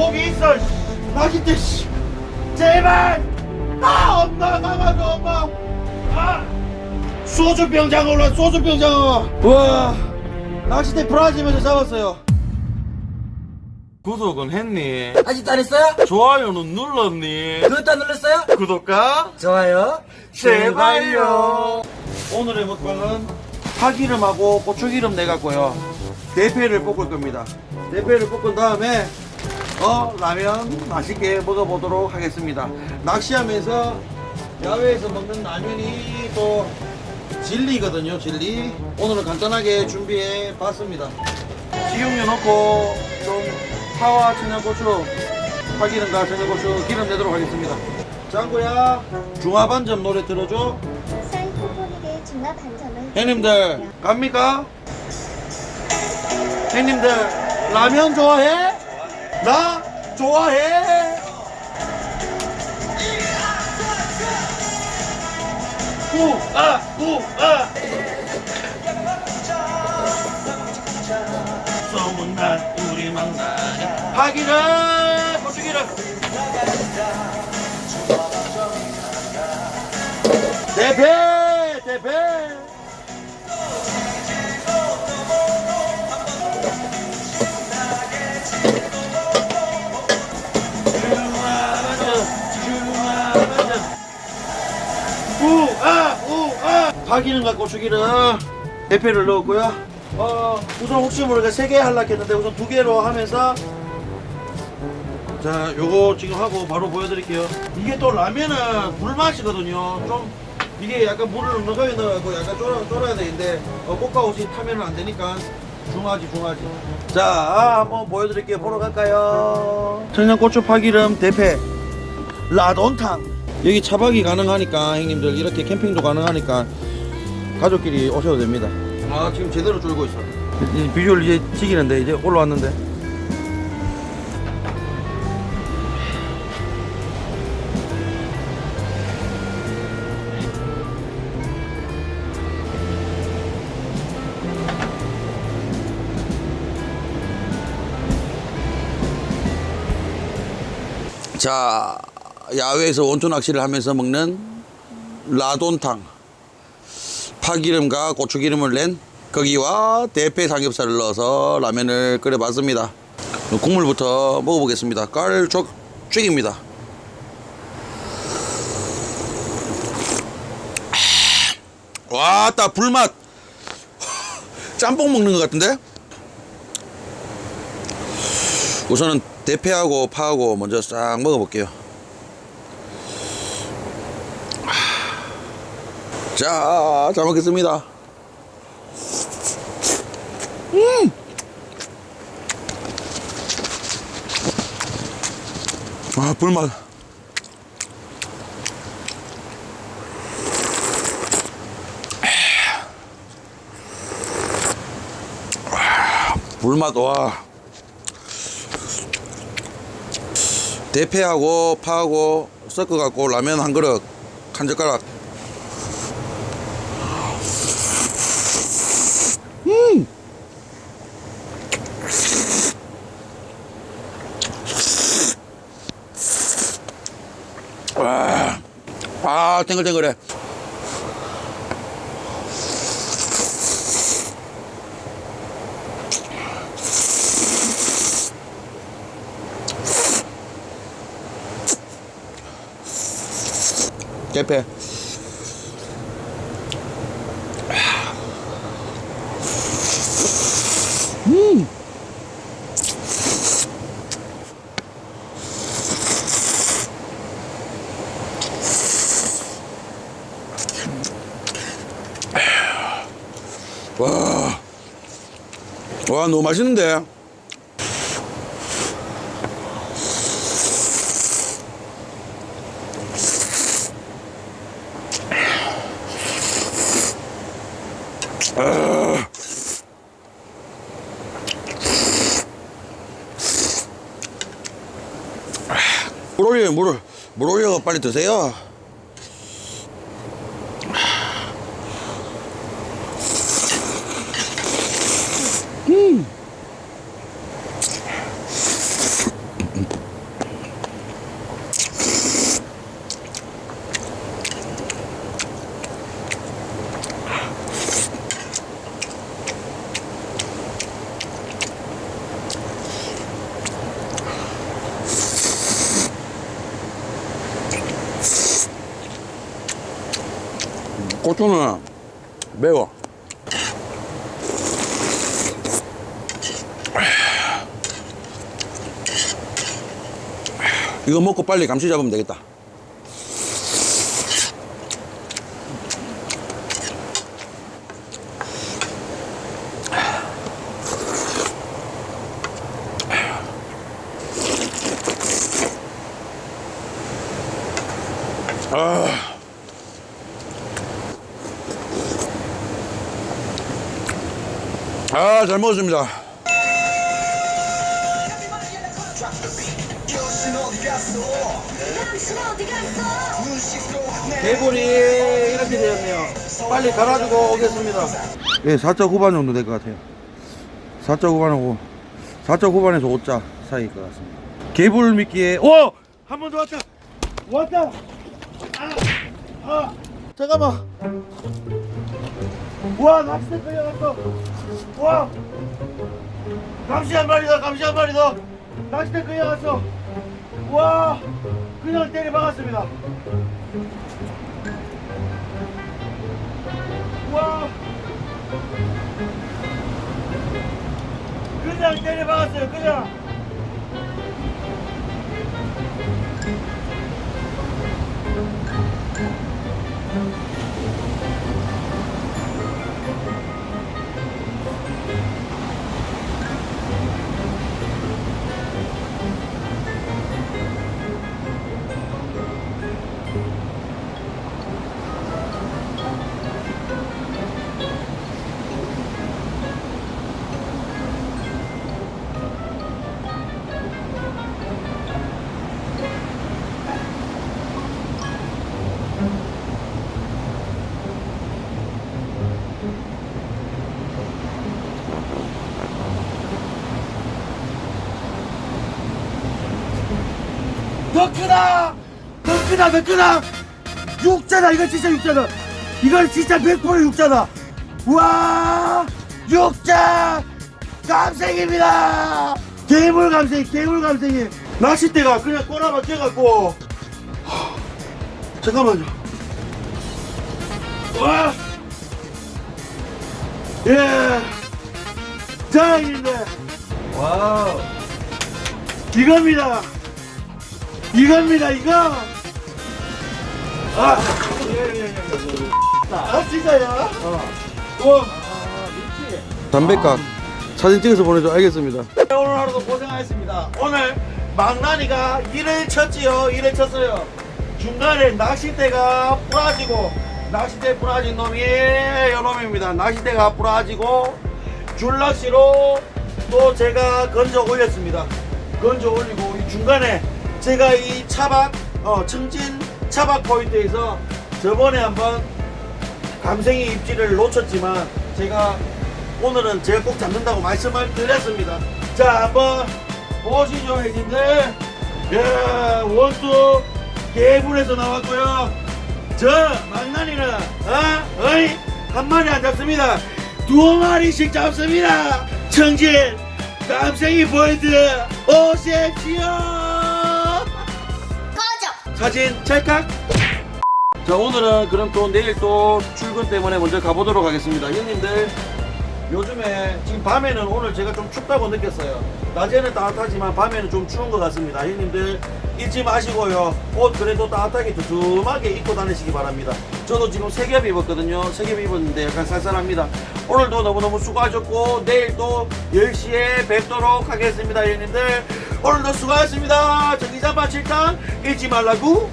고기 있어. 씨. 낚싯대 씨. 제발. 아 엄마 나가줘 엄마. 아 소주 병장 올라 소주 병장. 와 낚싯대 브라질에서 잡았어요. 구독은 했니? 아직도 안 했어요? 좋아요는 눌렀니? 그것도 안 눌렀어요? 구독과 좋아요. 제발요. 오늘의 먹방은 파기름하고 고추기름 내갖고요. 대패를 볶을 겁니다. 대패를 볶은 다음에 어 라면 맛있게 먹어보도록 하겠습니다. 낚시하면서 야외에서 먹는 라면이 또 진리거든요. 진리. 오늘은 간단하게 준비해 봤습니다. 식용유 넣고 좀 파와 청양고추, 파기름과 청양고추 기름 내도록 하겠습니다. 짱구야 중화반점 노래 들어줘. 사이코폰에게 중화 반점을 형님들 갑니까? 형님들 라면 좋아해? 나 좋아해. 우아 우아. 소문난 우리 망나니 파기름 고추기름. 대패 파기름 갖고 고추기름 대패를 넣었고요. 어 우선 혹시 모르게 세 개 할라 했는데 우선 두 개로 하면서 자 요거 지금 하고 바로 보여드릴게요. 이게 또 라면은 불맛이거든요. 좀 이게 약간 물을 넉넉하게 넣어갖고 약간 쫄아, 쫄아야 되는데 어, 꽃가옷이 타면은 안 되니까 중하지 중하지. 자 아, 한번 보여드릴게요. 보러 갈까요? 청양고추 파기름 대패 라돈탕 여기 차박이 가능하니까 형님들 이렇게 캠핑도 가능하니까 가족끼리 오셔도 됩니다. 아 지금 제대로 줄고 있어 이 비주얼 이제 지기는데 이제 올라왔는데. 자 야외에서 원투 낚시를 하면서 먹는 라돈탕 파기름과 고추기름을 낸 거기와 대패 삼겹살을 넣어서 라면을 끓여봤습니다. 국물부터 먹어보겠습니다. 깔쪽 죽입니다. 와따 불맛. 짬뽕 먹는 것 같은데? 우선은 대패하고 파하고 먼저 싹 먹어볼게요. 자, 잘 먹겠습니다. 음! 아, 불맛. 불맛, 와. 대패하고 파하고 섞어갖고 라면 한 그릇 한 젓가락 아 탱글탱글해. 대패 음. 와, 와 너무 맛있는데. 물 올려요 물을 물 올려 빨리 드세요 음. 고추는 매워. 이거 먹고 빨리 감시 잡으면 되겠다. 아, 잘 먹었습니다. 개불이 이렇게 되었네요. 빨리 갈아주고 오겠습니다. 예, 4자 후반 정도 될 것 같아요. 4자 후반하고 4자 후반에서 5자 사이일 것 같습니다. 개불 미끼에 오! 한 번 더 왔다. 왔다. 아! 아! 잠깐만. 와, 낚싯대 끌려갔어. 와! 감시 한 마리 더, 감시 한 마리 더. 낚싯대 끌려갔어. 와! 그냥 때려 박았습니다. 와! 그냥 때려 박았어요, 그냥! 더 크다! 더 크다, 더 크다! 육자다, 이거 진짜 육자다! 이건 진짜 100% 육자다! 와! 육자! 감생입니다! 괴물 감생, 괴물 감생이! 낚싯대가 그냥 꼬라박혀갖고, 하, 잠깐만요. 와! 예! 자, 형님들! 와우! 이겁니다! 이겁니다 이거 아, 예, 예, 예. 아 진짜야? 어. 와. 담배각 사진 찍어서 보내줘 알겠습니다 오늘 하루도 고생하셨습니다 오늘 망나니가 일을 쳤지요 일을 쳤어요 중간에 낚싯대가 부러지고 낚싯대 부러진 놈이 요놈입니다 낚싯대가 부러지고 줄낚시로 또 제가 건져 올렸습니다 건져 올리고 이 중간에 제가 이 차박 어, 청진 차박 포인트에서 저번에 한번 감생이 입질을 놓쳤지만 제가 오늘은 제가 꼭 잡는다고 말씀을 드렸습니다. 자 한번 보시죠 형님들. 예 원투 개불에서 나왔고요. 저 망나니는 어? 어이 한 마리 안 잡습니다. 두 마리씩 잡습니다. 청진 감생이 포인트 오십시오. 사진 찰칵. 자 오늘은 그럼 또 내일 또 출근 때문에 먼저 가보도록 하겠습니다. 형님들 요즘에 지금 밤에는 오늘 제가 좀 춥다고 느꼈어요. 낮에는 따뜻하지만 밤에는 좀 추운 것 같습니다. 형님들 잊지 마시고요. 옷 그래도 따뜻하게 두툼하게 입고 다니시기 바랍니다. 저도 지금 세 겹 입었거든요. 세 겹 입었는데 약간 쌀쌀합니다. 오늘도 너무너무 수고하셨고 내일 또 10시에 뵙도록 하겠습니다 형님들 오늘도 수고하셨습니다. 전기장판 7단 잊지 말라고